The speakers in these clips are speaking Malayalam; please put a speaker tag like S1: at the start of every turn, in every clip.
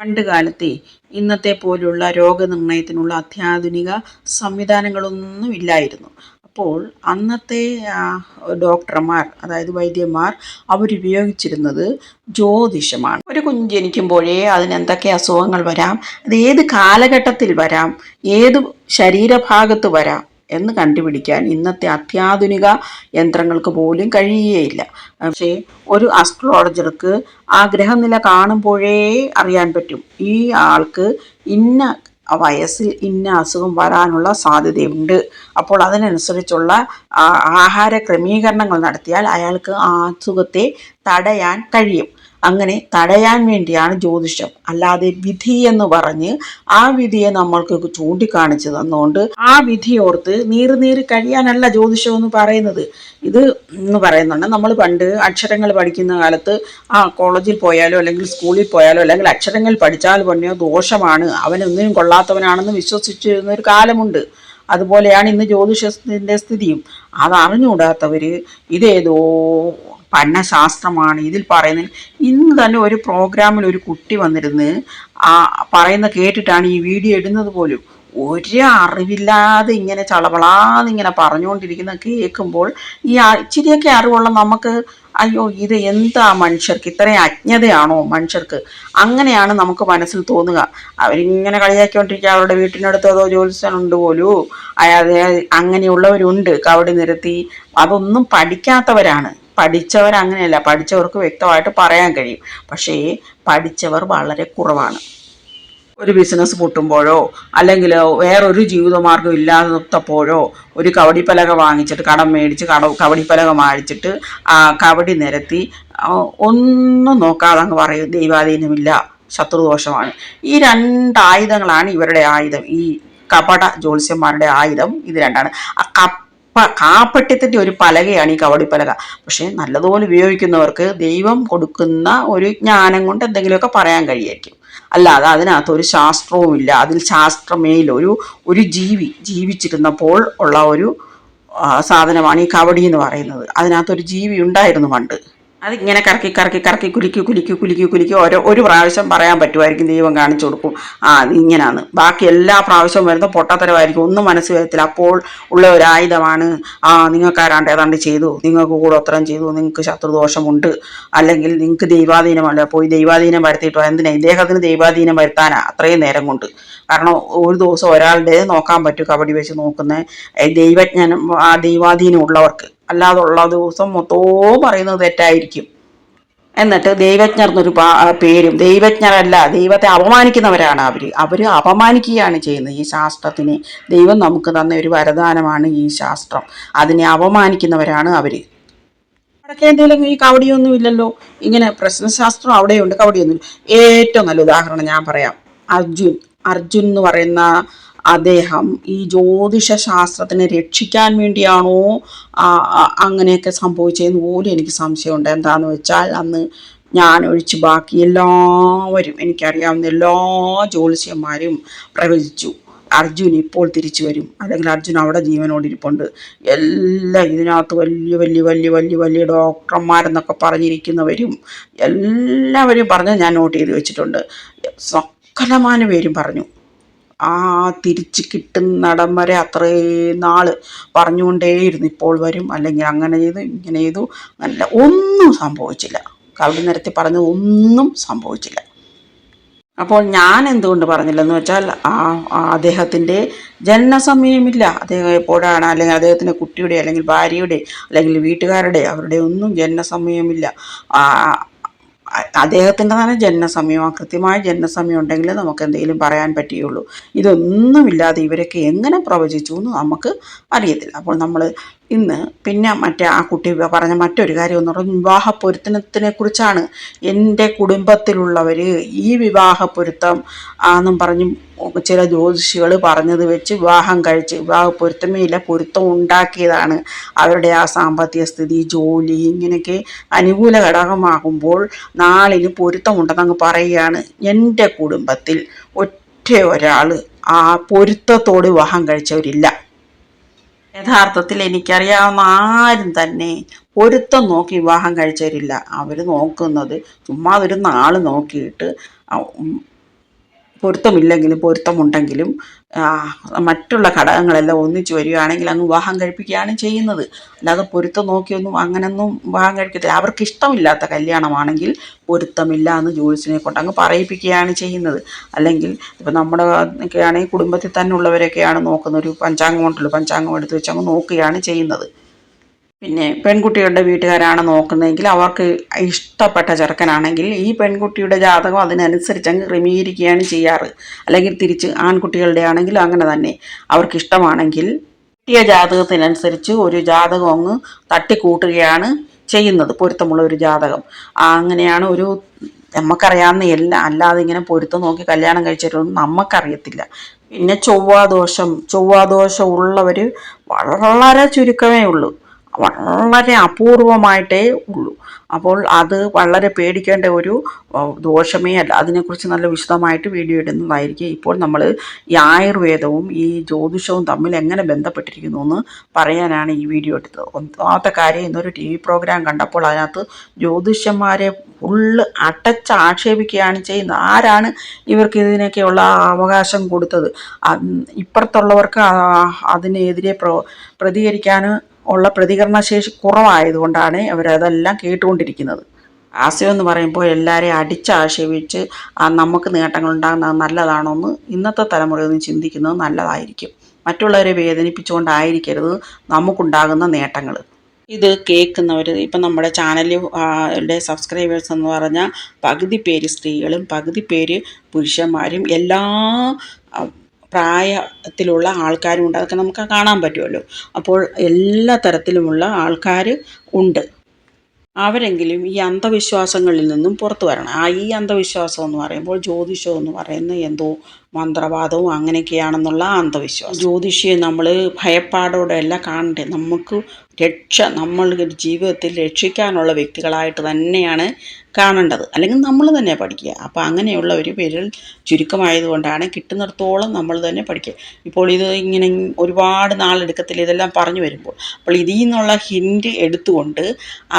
S1: പണ്ട് കാലത്തെ ഇന്നത്തെ പോലുള്ള രോഗനിർണയത്തിനുള്ള അത്യാധുനിക സംവിധാനങ്ങളൊന്നും ഇല്ലായിരുന്നു. അപ്പോൾ അന്നത്തെ ഡോക്ടർമാർ അതായത് വൈദ്യന്മാർ അവരുപയോഗിച്ചിരുന്നത് ജ്യോതിഷമാണ്. ഒരു കുഞ്ഞ് ജനിക്കുമ്പോഴേ അതിന് എന്തൊക്കെ അസുഖങ്ങൾ വരാം അത് ഏത് കാലഘട്ടത്തിൽ വരാം ഏത് ശരീരഭാഗത്ത് വരാം എന്ന് കണ്ടുപിടിക്കാൻ ഇന്നത്തെ അത്യാധുനിക യന്ത്രങ്ങൾക്ക് പോലും കഴിയുകയില്ല. പക്ഷേ ഒരു അസ്ട്രോളജർക്ക് ആ ഗ്രഹനില കാണുമ്പോഴേ അറിയാൻ പറ്റും. ഈ ആൾക്ക് ഇന്ന വയസ്സിൽ ഇന്ന അസുഖം വരാനുള്ള സാധ്യതയുണ്ട്. അപ്പോൾ അതിനനുസരിച്ചുള്ള ആഹാര ക്രമീകരണങ്ങൾ നടത്തിയാൽ അയാൾക്ക് ആ അസുഖത്തെ തടയാൻ കഴിയും. അങ്ങനെ തടയാൻ വേണ്ടിയാണ് ജ്യോതിഷം. അല്ലാതെ വിധി എന്ന് പറഞ്ഞ് ആ വിധിയെ നമ്മൾക്ക് ചൂണ്ടിക്കാണിച്ചു തന്നുകൊണ്ട് ആ വിധിയോർത്ത് നീറി നീറി കഴിയാനല്ല ജ്യോതിഷം എന്ന് പറയുന്നത്. ഇത് എന്ന് പറയുന്നുണ്ട്. നമ്മൾ പണ്ട് അക്ഷരങ്ങൾ പഠിക്കുന്ന കാലത്ത് ആ കോളേജിൽ പോയാലോ അല്ലെങ്കിൽ സ്കൂളിൽ പോയാലോ അല്ലെങ്കിൽ അക്ഷരങ്ങൾ പഠിച്ചാൽ പറഞ്ഞോ ദോഷമാണ്. അവനൊന്നിനും കൊള്ളാത്തവനാണെന്ന് വിശ്വസിച്ചിരുന്ന ഒരു കാലമുണ്ട്. അതുപോലെയാണ് ഇന്ന് ജ്യോതിഷത്തിന്റെ സ്ഥിതിയും. അതറിഞ്ഞുകൂടാത്തവർ ഇതേതോ പന്നശാസ്ത്രമാണ് ഇതിൽ പറയുന്നത് ഇന്ന് തന്നെ ഒരു പ്രോഗ്രാമിൽ ഒരു കുട്ടി വന്നിരുന്ന് ആ പറയുന്ന കേട്ടിട്ടാണ് ഈ വീഡിയോ ഇടുന്നത് പോലും. ഒരു അറിവില്ലാതെ ഇങ്ങനെ ചളവളാന്ന് ഇങ്ങനെ പറഞ്ഞുകൊണ്ടിരിക്കുന്ന കേൾക്കുമ്പോൾ ഈ ഇച്ചിരിയൊക്കെ അറിവുള്ള നമുക്ക് അയ്യോ ഇത് എന്താ മനുഷ്യർക്ക്? ഇത്രയും അജ്ഞതയാണോ മനുഷ്യർക്ക്? അങ്ങനെയാണ് നമുക്ക് മനസ്സിൽ തോന്നുക. അവരിങ്ങനെ കളിയാക്കിക്കൊണ്ടിരിക്കുക. അവരുടെ വീട്ടിനടുത്ത് ഏതോ ജ്യോത്സ്യനുണ്ട് പോലും. അയാൾ അങ്ങനെയുള്ളവരുണ്ട്. കവടി നിരത്തി. അതൊന്നും പഠിക്കാത്തവരാണ്. പഠിച്ചവർ അങ്ങനെയല്ല. പഠിച്ചവർക്ക് വ്യക്തമായിട്ട് പറയാൻ കഴിയും. പക്ഷേ പഠിച്ചവർ വളരെ കുറവാണ്. ഒരു ബിസിനസ് പൊട്ടുമ്പോഴോ അല്ലെങ്കിൽ വേറൊരു ജീവിതമാർഗം ഇല്ലാത്തപ്പോഴോ ഒരു കവടിപ്പലക വാങ്ങിച്ചിട്ട് കടം മേടിച്ച് കട കവടിപ്പലക വാങ്ങിച്ചിട്ട് ആ കവടി നിരത്തി ഒന്നും നോക്കാതെ അങ്ങ് പറയും ദൈവാധീനമില്ല ശത്രുദോഷമാണ്. ഈ രണ്ട് ആയുധങ്ങളാണ് ഇവരുടെ ആയുധം. ഈ കപട ജ്യോത്സ്യന്മാരുടെ ആയുധം ഇത് രണ്ടാണ്. ആ കപ്പ കാപ്പട്യത്തിന്റെ ഒരു പലകയാണ് ഈ കവടി പലക. പക്ഷേ നല്ലതുപോലെ ഉപയോഗിക്കുന്നവർക്ക് ദൈവം കൊടുക്കുന്ന ഒരു ജ്ഞാനം കൊണ്ട് എന്തെങ്കിലുമൊക്കെ പറയാൻ കഴിയായിരിക്കും. അല്ലാതെ അതിനകത്ത് ഒരു ശാസ്ത്രവും ഇല്ല. അതിൽ ശാസ്ത്രമേൽ ഒരു ഒരു ജീവി ജീവിച്ചിരുന്നപ്പോൾ ഉള്ള ഒരു സാധനമാണ് ഈ കവടി എന്ന് പറയുന്നത്. അതിനകത്തൊരു ജീവി ഉണ്ടായിരുന്നു പണ്ട്. അതിങ്ങനെ കറക്കി കറക്കി കറക്കി കുലുക്കി കുലുക്കി കുലുക്കി കുലുക്കി ഓരോ ഒരു പ്രാവശ്യം പറയാൻ പറ്റുമായിരിക്കും ദൈവം കാണിച്ചു കൊടുക്കും. ആ ഇങ്ങനെയാണ് ബാക്കി എല്ലാ പ്രാവശ്യവും വരുന്ന പൊട്ടത്തരമായിരിക്കും. ഒന്നും മനസ്സ് വരത്തില്ല. അപ്പോൾ ഉള്ള ഒരു ആയുധമാണ് ആ നിങ്ങൾക്ക് ആരാണ്ട് ഏതാണ്ട് ചെയ്തു. നിങ്ങൾക്ക് കൂടോത്രം ചെയ്തു. നിങ്ങൾക്ക് ശത്രുദോഷമുണ്ട്. അല്ലെങ്കിൽ നിങ്ങൾക്ക് ദൈവാധീനമല്ല. പോയി ദൈവാധീനം വരുത്തിയിട്ടോ എന്തിനാ? ഇദ്ദേഹത്തിന് ദൈവാധീനം വരുത്താനാ അത്രയും നേരം കൊണ്ട്. കാരണം ഒരു ദിവസം ഒരാളുടെ നോക്കാൻ പറ്റും കബഡി വെച്ച് നോക്കുന്ന ദൈവജ്ഞാനം ആ ദൈവാധീനം ഉള്ളവർക്ക് അല്ലാതെ ഉള്ള ദിവസം മൊത്തവും പറയുന്നത് തെറ്റായിരിക്കും. എന്നിട്ട് ദൈവജ്ഞർ എന്നൊരു പേരും ദൈവജ്ഞരല്ല ദൈവത്തെ അപമാനിക്കുന്നവരാണ് അവർ അവർ അപമാനിക്കുകയാണ് ചെയ്യുന്നത് ഈ ശാസ്ത്രത്തിനെ. ദൈവം നമുക്ക് തന്ന ഒരു വരദാനമാണ് ഈ ശാസ്ത്രം. അതിനെ അപമാനിക്കുന്നവരാണ് അവർ വടക്കേന്ത്യയിലും ഈ കവടിയൊന്നും ഇല്ലല്ലോ. ഇങ്ങനെ പ്രശ്നശാസ്ത്രം അവിടെയുണ്ട് കവടിയൊന്നും ഏറ്റവും നല്ല ഉദാഹരണം ഞാൻ പറയാം. അർജുൻ. അർജുൻ എന്ന് പറയുന്ന അദ്ദേഹം ഈ ജ്യോതിഷ ശാസ്ത്രത്തിനെ രക്ഷിക്കാൻ വേണ്ടിയാണോ അങ്ങനെയൊക്കെ സംഭവിച്ചതെന്ന് പോലും എനിക്ക് സംശയമുണ്ട്. എന്താന്ന് വെച്ചാൽ അന്ന് ഞാൻ ഒഴിച്ച് ബാക്കി എല്ലാവരും എനിക്കറിയാവുന്ന എല്ലാ ജ്യോതിഷന്മാരും പ്രവചിച്ചു. അർജുൻ ഇപ്പോൾ തിരിച്ചു വരും. അല്ലെങ്കിൽ അർജുൻ അവിടെ ജീവനോടിരിപ്പുണ്ട്. എല്ലാം ഇതിനകത്ത് വലിയ വലിയ വലിയ വലിയ വലിയ ഡോക്ടർമാരെന്നൊക്കെ പറഞ്ഞിരിക്കുന്നവരും എല്ലാവരും പറഞ്ഞ് ഞാൻ നോട്ട് ചെയ്ത് വെച്ചിട്ടുണ്ട്. സകലമാന പേരും പറഞ്ഞു. ആ തിരിച്ച് കിട്ടുന്നിടം വരെ അത്രയും നാൾ പറഞ്ഞുകൊണ്ടേയിരുന്നു. ഇപ്പോൾ വരും. അല്ലെങ്കിൽ അങ്ങനെ ചെയ്തു ഇങ്ങനെ ചെയ്തു. നല്ല ഒന്നും സംഭവിച്ചില്ല. കവിടി നിരത്തി പറഞ്ഞത് ഒന്നും സംഭവിച്ചില്ല. അപ്പോൾ ഞാൻ എന്തുകൊണ്ട് പറഞ്ഞില്ലെന്ന് വെച്ചാൽ ആ അദ്ദേഹത്തിന്റെ ജനനസമയമില്ല. അദ്ദേഹം എപ്പോഴാണ്? അല്ലെങ്കിൽ അദ്ദേഹത്തിന്റെ കുട്ടിയുടെ അല്ലെങ്കിൽ ഭാര്യയുടെ അല്ലെങ്കിൽ വീട്ടുകാരുടെ അവരുടെ ഒന്നും ജനനസമയമില്ല. അദ്ദേഹത്തിന്റെ തന്നെ ജനനസമയം ആ കൃത്യമായ ജനനസമയം ഉണ്ടെങ്കിൽ നമുക്ക് എന്തെങ്കിലും പറയാൻ പറ്റുകയുള്ളൂ. ഇതൊന്നുമില്ലാതെ ഇവരൊക്കെ എങ്ങനെ പ്രവചിച്ചു എന്ന് നമുക്ക് അറിയത്തില്ല. അപ്പോൾ നമ്മൾ ഇന്ന് പിന്നെ മറ്റേ ആ കുട്ടി പറഞ്ഞ മറ്റൊരു കാര്യം എന്ന് പറഞ്ഞാൽ വിവാഹ പൊരുത്തനത്തിനെ കുറിച്ചാണ് എന്റെ കുടുംബത്തിലുള്ളവർ ഈ വിവാഹ പൊരുത്തം ആണെന്നും പറഞ്ഞ് ചില ജ്യോതിഷികൾ പറഞ്ഞത് വെച്ച് വിവാഹം കഴിച്ച് വിവാഹ പൊരുത്തമേ ഇല്ല പൊരുത്തം ഉണ്ടാക്കിയതാണ് അവരുടെ ആ സാമ്പത്തിക സ്ഥിതി ജോലി ഇങ്ങനെയൊക്കെ അനുകൂല ഘടകമാകുമ്പോൾ നാളിന് പൊരുത്തമുണ്ടെന്ന് അങ്ങ് പറയുകയാണ്. എന്റെ കുടുംബത്തിൽ ഒറ്റ ഒരാൾ ആ പൊരുത്തത്തോട് വിവാഹം കഴിച്ചവരില്ല. യഥാർത്ഥത്തിൽ എനിക്കറിയാവുന്ന ആരും തന്നെ പൊരുത്തം നോക്കി വിവാഹം കഴിച്ചവരില്ല. അവർ നോക്കുന്നത് ചുമ്മാ ഒരു നാൾ നോക്കിയിട്ട് പൊരുത്തമില്ലെങ്കിലും പൊരുത്തമുണ്ടെങ്കിലും മറ്റുള്ള ഘടകങ്ങളെല്ലാം ഒന്നിച്ചു വരികയാണെങ്കിൽ അങ്ങ് വിവാഹം കഴിപ്പിക്കുകയാണ് ചെയ്യുന്നത്. അല്ലാതെ പൊരുത്തം നോക്കിയൊന്നും അങ്ങനൊന്നും വിവാഹം കഴിക്കത്തില്ല. അവർക്ക് ഇഷ്ടമില്ലാത്ത കല്യാണമാണെങ്കിൽ പൊരുത്തമില്ല എന്ന് ജോലിസിനെ കൊണ്ട് അങ്ങ് പറയിപ്പിക്കുകയാണ് ചെയ്യുന്നത്. അല്ലെങ്കിൽ ഇപ്പം നമ്മുടെ ഒക്കെയാണെങ്കിൽ കുടുംബത്തിൽ തന്നെ ഉള്ളവരൊക്കെയാണ് നോക്കുന്നത് ഒരു പഞ്ചാംഗം കൊണ്ടുള്ള പഞ്ചാംഗം എടുത്ത് വെച്ച് അങ്ങ് നോക്കുകയാണ് ചെയ്യുന്നത്. പിന്നെ പെൺകുട്ടികളുടെ വീട്ടുകാരാണ് നോക്കുന്നതെങ്കിൽ അവർക്ക് ഇഷ്ടപ്പെട്ട ചെറുക്കനാണെങ്കിൽ ഈ പെൺകുട്ടിയുടെ ജാതകം അതിനനുസരിച്ച് അങ്ങ് ക്രമീകരിക്കുകയാണ് ചെയ്യാറ്. അല്ലെങ്കിൽ തിരിച്ച് ആൺകുട്ടികളുടെ ആണെങ്കിലും അങ്ങനെ തന്നെ. അവർക്ക് ഇഷ്ടമാണെങ്കിൽ കിട്ടിയ ജാതകത്തിനനുസരിച്ച് ഒരു ജാതകം അങ്ങ് തട്ടിക്കൂട്ടുകയാണ് ചെയ്യുന്നത്. പൊരുത്തമുള്ള ഒരു ജാതകം. അങ്ങനെയാണ് ഒരു നമുക്കറിയാവുന്ന എല്ലാം. അല്ലാതെ ഇങ്ങനെ പൊരുത്തം നോക്കി കല്യാണം കഴിച്ചിട്ടൊന്നും നമുക്കറിയത്തില്ല പിന്നെ ചൊവ്വാദോഷം. ചൊവ്വാദോഷം ഉള്ളവർ വളരെ ചുരുക്കമേ ഉള്ളൂ. വളരെ അപൂർവമായിട്ടേ ഉള്ളൂ. അപ്പോൾ അത് വളരെ പേടിക്കേണ്ട ഒരു ദോഷമേ അല്ല. അതിനെക്കുറിച്ച് നല്ല വിശദമായിട്ട് വീഡിയോ ഇടുന്നതായിരിക്കും. ഇപ്പോൾ നമ്മൾ ഈ ആയുർവേദവും ഈ ജ്യോതിഷവും തമ്മിൽ എങ്ങനെ ബന്ധപ്പെട്ടിരിക്കുന്നു എന്ന് പറയാനാണ് ഈ വീഡിയോ എടുത്തത്. ഒന്നാമത്തെ കാര്യം ഇന്നൊരു ടി വി പ്രോഗ്രാം കണ്ടപ്പോൾ അതിനകത്ത് ജ്യോതിഷന്മാരെ ഫുള്ള് അടച്ച് ആക്ഷേപിക്കുകയാണ് ചെയ്യുന്നത്. ആരാണ് ഇവർക്ക് ഇതിനൊക്കെയുള്ള അവകാശം കൊടുത്തത്? ഇപ്പുറത്തുള്ളവർക്ക് അതിനെതിരെ പ്രോ പ്രതികരിക്കാൻ ഉള്ള പ്രതികരണശേഷി കുറവായതുകൊണ്ടാണ് അവരതെല്ലാം കേട്ടുകൊണ്ടിരിക്കുന്നത്. ആശയം എന്ന് പറയുമ്പോൾ എല്ലാവരെയും അടിച്ചാക്ഷേപിച്ച് ആ, നമുക്ക് നേട്ടങ്ങൾ ഉണ്ടാകുന്നത് നല്ലതാണോ എന്ന് ഇന്നത്തെ തലമുറയൊന്ന് ചിന്തിക്കുന്നത് നല്ലതായിരിക്കും. മറ്റുള്ളവരെ വേദനിപ്പിച്ചുകൊണ്ടായിരിക്കരുത്. നമുക്കുണ്ടാകുന്ന നേട്ടങ്ങൾ. ഇത് കേൾക്കുന്നവർ ഇപ്പം നമ്മുടെ ചാനലിലെ സബ്സ്ക്രൈബേഴ്സ് എന്ന് പറഞ്ഞാൽ പകുതി പേര് സ്ത്രീകളും പകുതി പേര് പുരുഷന്മാരും എല്ലാ പ്രായത്തിലുള്ള ആൾക്കാരും ഉണ്ട് അതൊക്കെ നമുക്ക് കാണാൻ പറ്റുമല്ലോ. അപ്പോൾ എല്ലാ തരത്തിലുമുള്ള ആൾക്കാർ ഉണ്ട്. അവരെങ്കിലും ഈ അന്ധവിശ്വാസങ്ങളിൽ നിന്നും പുറത്തു വരണം. ആ ഈ അന്ധവിശ്വാസം എന്ന് പറയുമ്പോൾ ജ്യോതിഷം എന്ന് പറയുന്നത് എന്തോ മന്ത്രവാദവും അങ്ങനെയൊക്കെയാണെന്നുള്ള അന്ധവിശ്വാസം. ജ്യോതിഷിയെ നമ്മൾ ഭയപ്പാടോടെ അല്ല കാണണ്ടേ. നമുക്ക് രക്ഷ നമ്മളുടെ ജീവിതത്തിൽ രക്ഷിക്കാനുള്ള വ്യക്തികളായിട്ട് തന്നെയാണ് കാണേണ്ടത്. അല്ലെങ്കിൽ നമ്മൾ തന്നെ പഠിക്കുക. അപ്പോൾ അങ്ങനെയുള്ള ഒരു പേരിൽ ചുരുക്കമായതുകൊണ്ടാണ് കിട്ടുന്നിടത്തോളം നമ്മൾ തന്നെ പഠിക്കുക. ഇപ്പോൾ ഇത് ഇങ്ങനെ ഒരുപാട് നാളെടുക്കത്തില്ല ഇതെല്ലാം പറഞ്ഞു വരുമ്പോൾ. അപ്പോൾ ഇതിൽ നിന്നുള്ള ഹിൻഡ് എടുത്തുകൊണ്ട്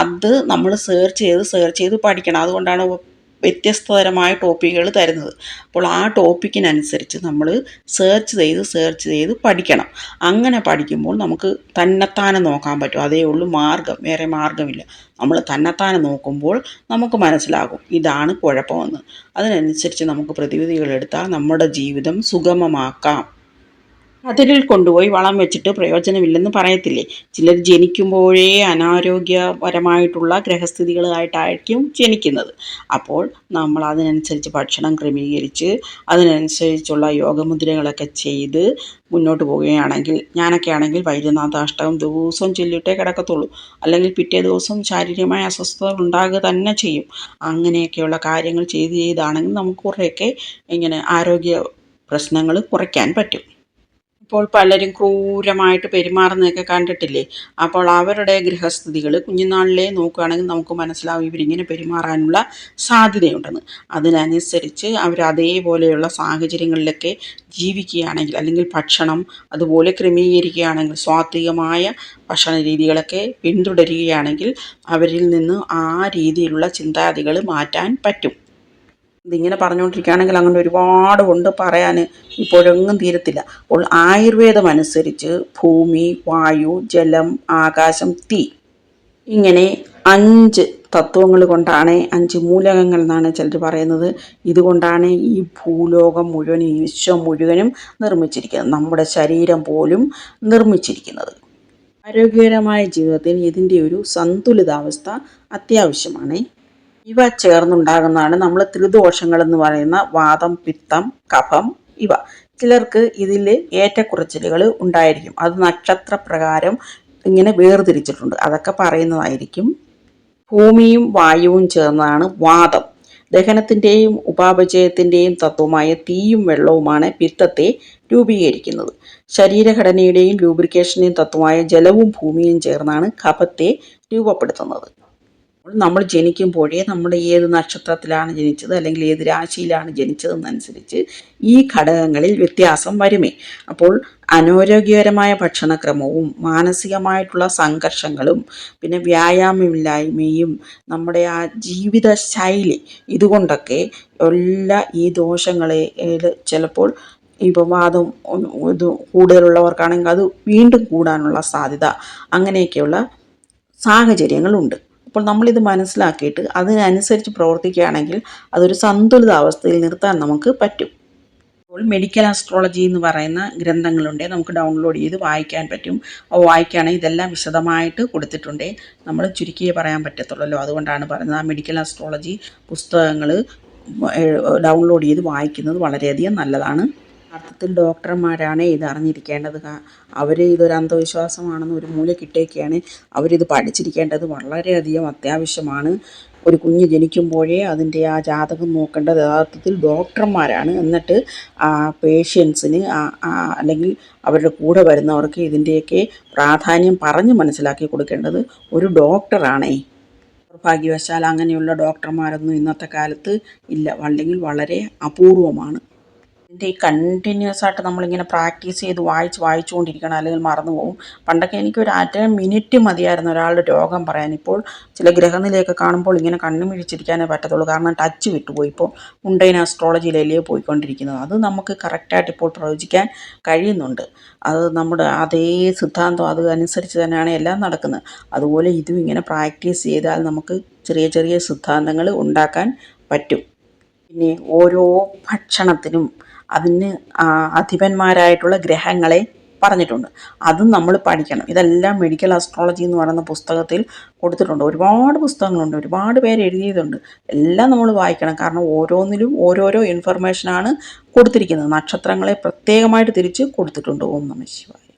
S1: അത് നമ്മൾ സെർച്ച് ചെയ്ത് സെർച്ച് ചെയ്ത് പഠിക്കണം. അതുകൊണ്ടാണ് വ്യത്യസ്തതരമായ ടോപ്പിക്കുകൾ തരുന്നത്. അപ്പോൾ ആ ടോപ്പിക്കിനനുസരിച്ച് നമ്മൾ സെർച്ച് ചെയ്ത് സെർച്ച് ചെയ്ത് പഠിക്കണം. അങ്ങനെ പഠിക്കുമ്പോൾ നമുക്ക് തന്നെത്താനെ നോക്കാൻ പറ്റും. അതേ ഉള്ളൂ മാർഗം. വേറെ മാർഗമില്ല. നമ്മൾ തന്നെത്താനെ നോക്കുമ്പോൾ നമുക്ക് മനസ്സിലാകും. ഇതാണ് കുഴപ്പമെന്ന്. അതിനനുസരിച്ച് നമുക്ക് പ്രതിവിധികൾ എടുത്താൽ നമ്മുടെ ജീവിതം സുഗമമാക്കാം. അതിരിൽ കൊണ്ടുപോയി വളം വെച്ചിട്ട് പ്രയോജനമില്ലെന്ന് പറയത്തില്ലേ? ചിലർ ജനിക്കുമ്പോഴേ അനാരോഗ്യപരമായിട്ടുള്ള ഗ്രഹസ്ഥിതികളായിട്ടായിരിക്കും ജനിക്കുന്നത്. അപ്പോൾ നമ്മൾ അതിനനുസരിച്ച് ഭക്ഷണം ക്രമീകരിച്ച് അതിനനുസരിച്ചുള്ള യോഗമുദ്രകളൊക്കെ ചെയ്ത് മുന്നോട്ട് പോവുകയാണെങ്കിൽ ഞാനൊക്കെ ആണെങ്കിൽ വൈദ്യനാഥാഷ്ടകം ദിവസവും ചൊല്ലിയിട്ടേ കിടക്കത്തുള്ളൂ. അല്ലെങ്കിൽ പിറ്റേ ദിവസം ശാരീരികമായ അസ്വസ്ഥത ഉണ്ടാകുക തന്നെ ചെയ്യും. അങ്ങനെയൊക്കെയുള്ള കാര്യങ്ങൾ ചെയ്ത് ചെയ്താണെങ്കിൽ നമുക്ക് കുറേയൊക്കെ ഇങ്ങനെ ആരോഗ്യ പ്രശ്നങ്ങൾ കുറയ്ക്കാൻ പറ്റും. ഇപ്പോൾ പലരും ക്രൂരമായിട്ട് പെരുമാറുന്നതൊക്കെ കണ്ടിട്ടില്ലേ? അപ്പോൾ അവരുടെ ഗൃഹസ്ഥിതികൾ കുഞ്ഞുനാളിലേ നോക്കുകയാണെങ്കിൽ നമുക്ക് മനസ്സിലാവും ഇവരിങ്ങനെ പെരുമാറാനുള്ള സാധ്യതയുണ്ടെന്ന്. അതിനനുസരിച്ച് അവർ അതേപോലെയുള്ള സാഹചര്യങ്ങളിലൊക്കെ ജീവിക്കുകയാണെങ്കിൽ അല്ലെങ്കിൽ ഭക്ഷണം അതുപോലെ ക്രമീകരിക്കുകയാണെങ്കിൽ സ്വാത്വികമായ ഭക്ഷണ രീതികളൊക്കെ പിന്തുടരുകയാണെങ്കിൽ അവരിൽ നിന്ന് ആ രീതിയിലുള്ള ചിന്താഗതികൾ മാറ്റാൻ പറ്റും. ഇതിങ്ങനെ പറഞ്ഞുകൊണ്ടിരിക്കുകയാണെങ്കിൽ അങ്ങനെ ഒരുപാട് ഉണ്ട് പറയാൻ. ഇപ്പോഴൊന്നും തീരത്തില്ല. അപ്പോൾ ആയുർവേദം അനുസരിച്ച് ഭൂമി വായു ജലം ആകാശം തീ ഇങ്ങനെ അഞ്ച് തത്വങ്ങൾ കൊണ്ടാണ് അഞ്ച് മൂലകങ്ങൾ എന്നാണ് ചിലർ പറയുന്നത്. ഇതുകൊണ്ടാണ് ഈ ഭൂലോകം മുഴുവൻ ഈ വിശ്വം മുഴുവനും നിർമ്മിച്ചിരിക്കുന്നത്. നമ്മുടെ ശരീരം പോലും നിർമ്മിച്ചിരിക്കുന്നത്. ആരോഗ്യകരമായ ജീവിതത്തിൽ ഇതിന്റെ ഒരു സന്തുലിതാവസ്ഥ അത്യാവശ്യമാണ്. ഇവ ചേർന്നുണ്ടാകുന്നതാണ് നമ്മൾ ത്രിദോഷങ്ങൾ എന്ന് പറയുന്ന വാദം പിത്തം കഫം ഇവ. ചിലർക്ക് ഇതിൽ ഏറ്റക്കുറച്ചിലുകൾ ഉണ്ടായിരിക്കും. അത് നക്ഷത്ര പ്രകാരം ഇങ്ങനെ വേർതിരിച്ചിട്ടുണ്ട്. അതൊക്കെ പറയുന്നതായിരിക്കും. ഭൂമിയും വായുവും ചേർന്നതാണ് വാദം. ദഹനത്തിന്റെയും ഉപാപചയത്തിന്റെയും തത്വമായ തീയും വെള്ളവുമാണ് പിത്തത്തെ രൂപീകരിക്കുന്നത്. ശരീരഘടനയുടെയും ലൂബ്രിക്കേഷന്റെയും തത്വമായ ജലവും ഭൂമിയും ചേർന്നാണ് കഫത്തെ രൂപപ്പെടുത്തുന്നത്. നമ്മൾ ജനിക്കുമ്പോഴേ നമ്മൾ ഏത് നക്ഷത്രത്തിലാണ് ജനിച്ചത് അല്ലെങ്കിൽ ഏത് രാശിയിലാണ് ജനിച്ചതെന്നനുസരിച്ച് ഈ ഘടകങ്ങളിൽ വ്യത്യാസം വരുമേ. അപ്പോൾ അനാരോഗ്യകരമായ ഭക്ഷണക്രമവും മാനസികമായിട്ടുള്ള സംഘർഷങ്ങളും പിന്നെ വ്യായാമമില്ലായ്മയും നമ്മുടെ ആ ജീവിത ശൈലി ഇതുകൊണ്ടൊക്കെ എല്ലാ ഈ ദോഷങ്ങളെ ചിലപ്പോൾ ഇപ്പോൾ വാദം ഇത് കൂടുതലുള്ളവർക്കാണെങ്കിൽ അത് വീണ്ടും കൂടാനുള്ള സാധ്യത അങ്ങനെയൊക്കെയുള്ള സാഹചര്യങ്ങളുണ്ട്. അപ്പോൾ നമ്മളിത് മനസ്സിലാക്കിയിട്ട് അതിനനുസരിച്ച് പ്രവർത്തിക്കുകയാണെങ്കിൽ അതൊരു സന്തുലിതാവസ്ഥയിൽ നിർത്താൻ നമുക്ക് പറ്റും. അപ്പോൾ മെഡിക്കൽ ആസ്ട്രോളജി എന്ന് പറയുന്ന ഗ്രന്ഥങ്ങളുണ്ട്. നമുക്ക് ഡൗൺലോഡ് ചെയ്ത് വായിക്കാൻ പറ്റും. അപ്പോൾ വായിക്കുകയാണെങ്കിൽ ഇതെല്ലാം വിശദമായിട്ട് കൊടുത്തിട്ടുണ്ട്. നമ്മൾ ചുരുക്കിയേ പറയാൻ പറ്റത്തുള്ളല്ലോ. അതുകൊണ്ടാണ് പറയുന്നത് ആ മെഡിക്കൽ ആസ്ട്രോളജി പുസ്തകങ്ങൾ ഡൗൺലോഡ് ചെയ്ത് വായിക്കുന്നത് വളരെയധികം നല്ലതാണ്. അർത്ഥത്തിൽ ഡോക്ടർമാരാണ് ഇത് അറിഞ്ഞിരിക്കേണ്ടത് അവർ ഇതൊരു അന്ധവിശ്വാസമാണെന്ന് ഒരു മൂല മൂലക്കിട്ടേക്കാണ് അവരിത് പഠിച്ചിരിക്കേണ്ടത്. വളരെയധികം അത്യാവശ്യമാണ്. ഒരു കുഞ്ഞ് ജനിക്കുമ്പോഴേ അതിന്റെ ആ ജാതകം നോക്കേണ്ടത് യഥാർത്ഥത്തിൽ ഡോക്ടർമാരാണ്. എന്നിട്ട് ആ പേഷ്യൻസിന് അല്ലെങ്കിൽ അവരുടെ കൂടെ വരുന്നവർക്ക് ഇതിന്റെയൊക്കെ പ്രാധാന്യം പറഞ്ഞ് മനസ്സിലാക്കി കൊടുക്കേണ്ടത് ഒരു ഡോക്ടറാണേ. നിർഭാഗ്യവശാൽ അങ്ങനെയുള്ള ഡോക്ടർമാരൊന്നും ഇന്നത്തെ കാലത്ത് ഇല്ല. അല്ലെങ്കിൽ വളരെ അപൂർവമാണ്. ഈ കണ്ടിന്യൂസ് ആയിട്ട് നമ്മളിങ്ങനെ പ്രാക്ടീസ് ചെയ്ത് വായിച്ച് വായിച്ചുകൊണ്ടിരിക്കണം അല്ലെങ്കിൽ മറന്നു പോകും. പണ്ടൊക്കെ എനിക്ക് ഒരു അര മിനിറ്റ് മതിയായിരുന്നു ഒരാളുടെ രോഗം പറയാൻ. ഇപ്പോൾ ചില ഗ്രഹനിലയൊക്കെ കാണുമ്പോൾ ഇങ്ങനെ കണ്ണു മിഴിച്ചിരിക്കാനേ പറ്റത്തുള്ളൂ. കാരണം ടച്ച് വിട്ടുപോയി. ഇപ്പോൾ മുണ്ടൈൻ ആസ്ട്രോളജിയിലല്ലേ പോയിക്കൊണ്ടിരിക്കുന്നത്. അത് നമുക്ക് കറക്റ്റായിട്ട് ഇപ്പോൾ പ്രവചിക്കാൻ കഴിയുന്നുണ്ട്. അത് നമ്മുടെ അതേ സിദ്ധാന്തം അത് അനുസരിച്ച് തന്നെയാണ് എല്ലാം നടക്കുന്നത്. അതുപോലെ ഇതും ഇങ്ങനെ പ്രാക്ടീസ് ചെയ്താൽ നമുക്ക് ചെറിയ ചെറിയ സിദ്ധാന്തങ്ങൾ ഉണ്ടാക്കാൻ പറ്റും. പിന്നെ ഓരോ ഭക്ഷണത്തിനും അതിന് അധിപന്മാരായിട്ടുള്ള ഗ്രഹങ്ങളെ പറഞ്ഞിട്ടുണ്ട്. അതും നമ്മൾ പഠിക്കണം. ഇതെല്ലാം മെഡിക്കൽ ആസ്ട്രോളജി എന്ന് പറയുന്ന പുസ്തകത്തിൽ കൊടുത്തിട്ടുണ്ട്. ഒരുപാട് പുസ്തകങ്ങളുണ്ട്. ഒരുപാട് പേര് എഴുതിയതുണ്ട് എല്ലാം നമ്മൾ വായിക്കണം. കാരണം ഓരോന്നിലും ഓരോരോ ഇൻഫർമേഷനാണ് കൊടുത്തിരിക്കുന്നത്. നക്ഷത്രങ്ങളെ പ്രത്യേകമായിട്ട് തിരിച്ച് കൊടുത്തിട്ടുണ്ട്. ഓം നമ ശിവായ.